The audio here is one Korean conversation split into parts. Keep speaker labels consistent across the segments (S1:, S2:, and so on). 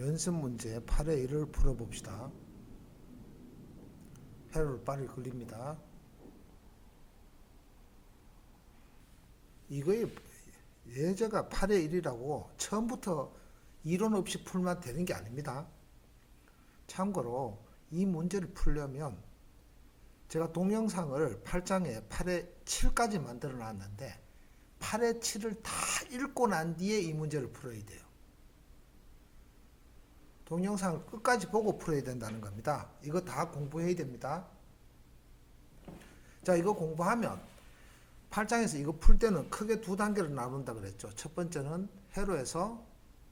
S1: 연습 문제 8의 1을 풀어봅시다. 회로를 빨리 걸립니다. 이거의 예제가 8의 1이라고 처음부터 이론 없이 풀면 되는 게 아닙니다. 참고로 이 문제를 풀려면 제가 동영상을 8장에 8의 7까지 만들어 놨는데 8의 7을 다 읽고 난 뒤에 이 문제를 풀어야 돼요. 동영상을 끝까지 보고 풀어야 된다는 겁니다. 이거 다 공부해야 됩니다. 자, 이거 공부하면 8장에서 이거 풀 때는 크게 두 단계로 나눈다 그랬죠. 첫 번째는 회로에서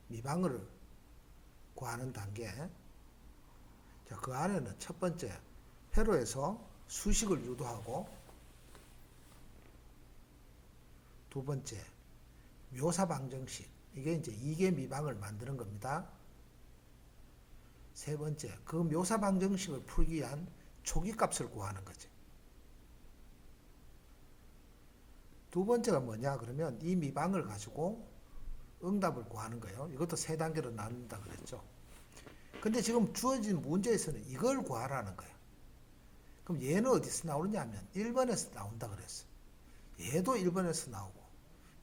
S1: 미방을 구하는 단계. 자, 그 안에는 첫 번째 회로에서 수식을 유도하고 두 번째 묘사 방정식. 이게 이제 이계 미방을 만드는 겁니다. 세 번째, 그 묘사 방정식을 풀기 위한 초기 값을 구하는 거지. 두 번째가 뭐냐 그러면 이 미방을 가지고 응답을 구하는 거예요. 이것도 세 단계로 나눈다 그랬죠. 근데 지금 주어진 문제에서는 이걸 구하라는 거예요. 그럼 얘는 어디서 나오느냐 하면 1번에서 나온다 그랬어. 얘도 1번에서 나오고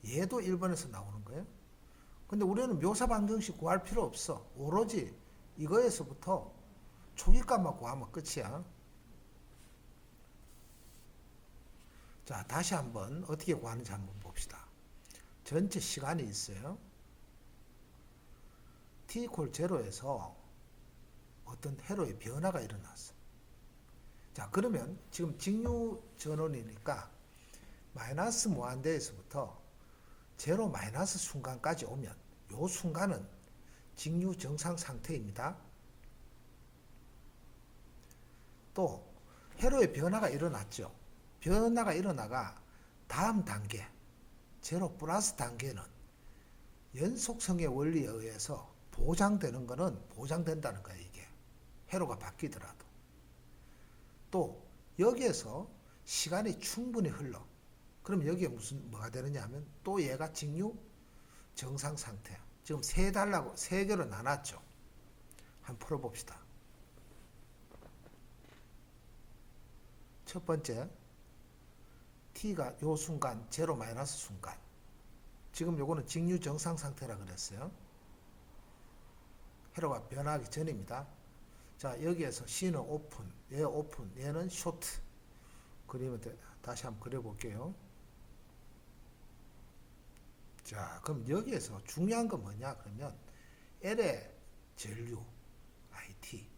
S1: 얘도 1번에서 나오는 거예요. 근데 우리는 묘사 방정식 구할 필요 없어. 오로지 이거에서부터 초기값만 구하면 끝이야. 자, 다시 한번 어떻게 구하는지 한번 봅시다. 전체 시간이 있어요. t 이퀄 제로에서 어떤 회로의 변화가 일어났어. 자, 그러면 지금 직류 전원이니까 마이너스 무한대에서부터 제로 마이너스 순간까지 오면 요 순간은 직류 정상 상태입니다. 또 회로의 변화가 일어났죠. 변화가 일어나가 다음 단계 제로 플러스 단계는 연속성의 원리에 의해서 보장되는 것은 보장된다는 거예요, 이게. 회로가 바뀌더라도. 또 여기에서 시간이 충분히 흘러. 그럼 여기에 무슨 뭐가 되느냐 하면 또 얘가 직류 정상 상태야. 지금 세 달라고 세 개로 나눴죠. 한번 풀어봅시다. 첫 번째, t가 요 순간 제로 마이너스 순간. 지금 요거는 직류 정상 상태라 그랬어요. 회로가 변하기 전입니다. 자, 여기에서 C는 오픈, 얘 오픈, 얘는 쇼트. 그림을 다시 한번 그려볼게요. 자, 그럼 여기에서 중요한 건 뭐냐? 그러면 L의 전류, IT,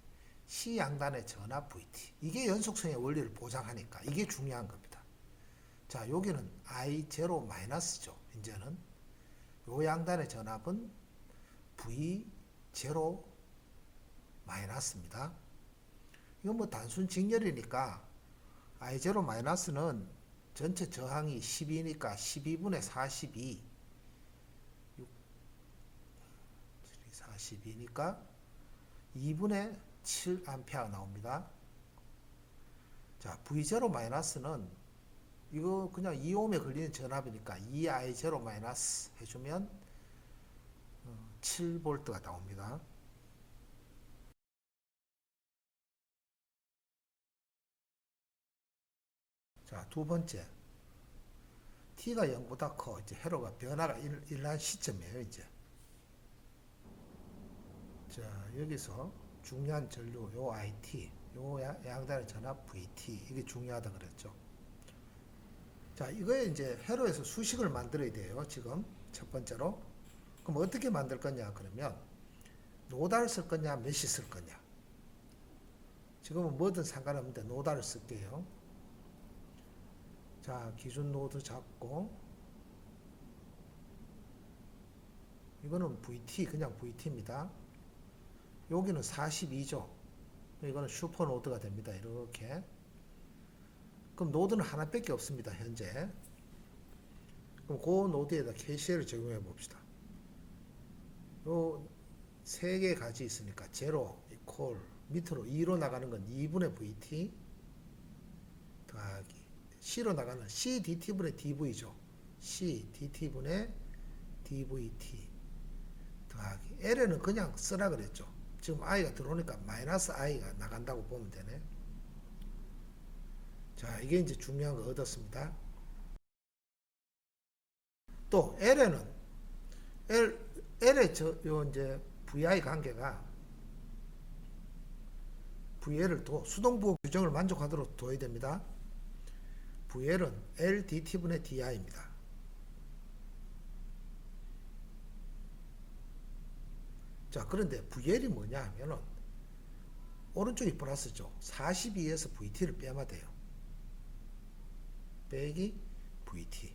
S1: C 양단의 전압, VT. 이게 연속성의 원리를 보장하니까 이게 중요한 겁니다. 자, 여기는 I0 마이너스죠. 이제는 요 양단의 전압은 V0 마이너스입니다. 이건 뭐 단순 직렬이니까 I0 마이너스는 전체 저항이 12니까 12분의 42 42니까 2분의 7A 나옵니다. 자, V0 마이너스는 이거 그냥 2옴에 걸리는 전압이니까 2I0 마이너스 해주면 7V가 나옵니다. 자, 두 번째. T가 0보다 커. 이제 회로가 변화가 일, 일어난 시점이에요, 이제. 자, 여기서 중요한 전류, 요 IT, 요 양- 양단의 전압 VT, 이게 중요하다 그랬죠. 자, 이거에 이제 회로에서 수식을 만들어야 돼요, 지금. 첫 번째로. 그럼 어떻게 만들 거냐, 그러면, 노다를 쓸 거냐, 메시 쓸 거냐. 지금은 뭐든 상관없는데, 노다를 쓸게요. 자, 기준 노드 잡고, 이거는 VT, 그냥 VT입니다. 여기는 42죠. 이거는 슈퍼 노드가 됩니다. 이렇게. 그럼 노드는 하나밖에 없습니다. 현재. 그럼 그 노드에다 KCL을 적용해 봅시다. 요 세 개 가지 있으니까 제로 이퀄 밑으로 2로 나가는 건 2분의 VT 더하기 C로 나가는 C DT분의 DV죠. C DT분의 DVT 더하기 L에는 그냥 쓰라 그랬죠. 지금 I가 들어오니까 마이너스 I가 나간다고 보면 되네. 자, 이게 이제 중요한 거 얻었습니다. 또 L에는 L L의 저요 이제 VI 관계가 VL을 또 수동부호 규정을 만족하도록 둬야 됩니다. VL은 LDT분의 DI입니다. 자, 그런데 VL이 뭐냐 하면은 오른쪽이 플러스죠. 42에서 VT를 빼면 돼요. 빼기 VT.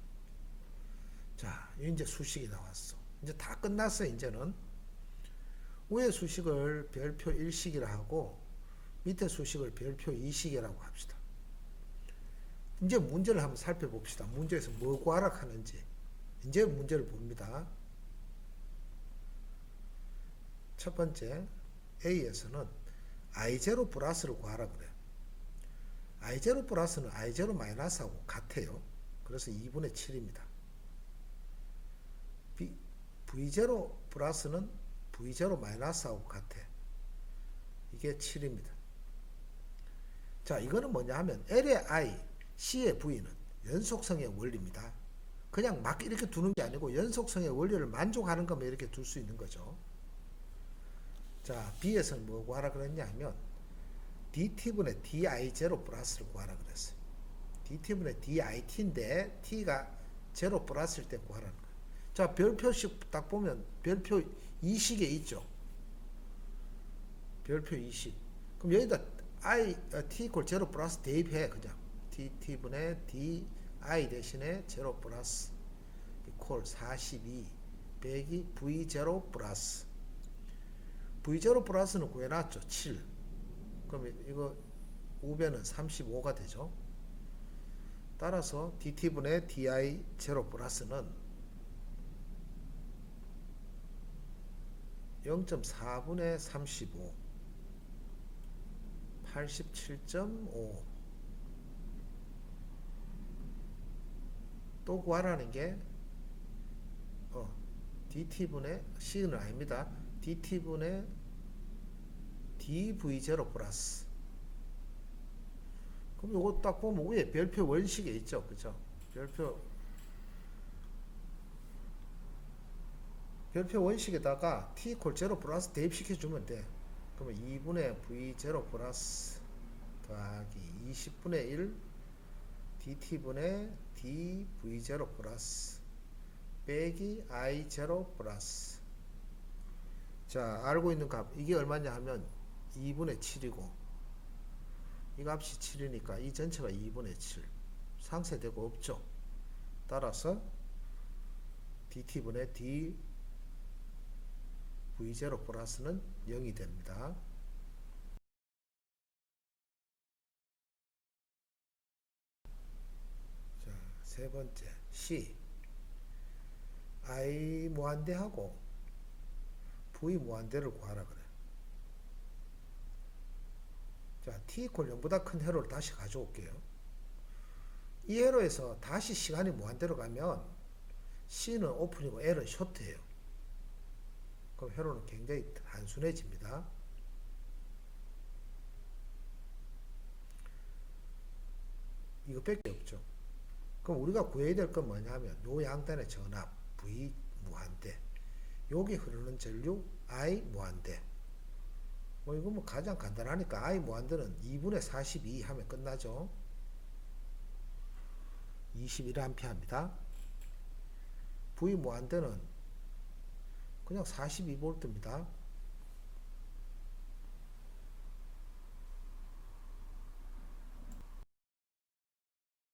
S1: 자, 이제 수식이 나왔어. 이제 다 끝났어, 이제는. 위에 수식을 별표 1식이라 하고 밑에 수식을 별표 2식이라고 합시다. 이제 문제를 한번 살펴봅시다. 문제에서 뭐 구하라 하는지. 이제 문제를 봅니다. 첫 번째 A에서는 I0 플러스를 구하라 그래. I0 플러스는 I0 마이너스하고 같아요. 그래서 2분의 7입니다. B, V0 플러스는 V0 마이너스하고 같아. 이게 7입니다. 자, 이거는 뭐냐 하면 L의 I, C의 V는 연속성의 원리입니다. 그냥 막 이렇게 두는 게 아니고 연속성의 원리를 만족하는 거면 이렇게 둘 수 있는 거죠. 자, B에서는 뭐 구하라 그랬냐 하면 DT분의 DI0 플러스를 구하라 그랬어요. DT분의 DIT인데 T가 0 플러스일 때 구하라는 거예요. 자, 별표식 딱 보면 별표 2식에 있죠. 별표 2식. 그럼 여기다 I, 어, T 이퀄 0 플러스 대입해, 그냥. T, T분의 DI 대신에 0 플러스 이퀄 42 빼기 V0 플러스 V0 플러스는 구해놨죠. 7. 그럼 이거 우변은 35가 되죠. 따라서 DT분의 DI0 플러스는 0.4분의 35 87.5 또 구하라는 게 어, DT분의 C는 아닙니다. DT분의 DV0 플러스 그럼 요거 딱 보면 위에 별표 원식에 있죠. 그죠? 별표 별표 원식에다가 t 이퀄 0 플러스 대입시켜 주면 돼. 그러면 2분의 v0 플러스 더하기 20분의 1 dt분의 dv0 플러스 빼기 i0 플러스 자 알고 있는 값. 이게 얼마냐 하면 2분의 7이고 이 값이 7이니까 이 전체가 2분의 7 상쇄되고 없죠. 따라서 dt분의 d v0 플러스는 0이 됩니다. 자, 세 번째. C. I 무한대하고 V 무한대를 구하라 그래. 자, T 이퀄 0보다 큰 회로를 다시 가져올게요. 이 회로에서 다시 시간이 무한대로 가면 C는 오픈이고 L은 쇼트예요. 그럼 회로는 굉장히 단순해집니다. 이거밖에 없죠. 그럼 우리가 구해야 될 건 뭐냐면 요 양단의 전압 V 무한대 여기 흐르는 전류 I 무한대. 뭐 이거 뭐 가장 간단하니까 I 무한대는 2분의 42 하면 끝나죠. 21A입니다. V 무한대는 그냥 42V입니다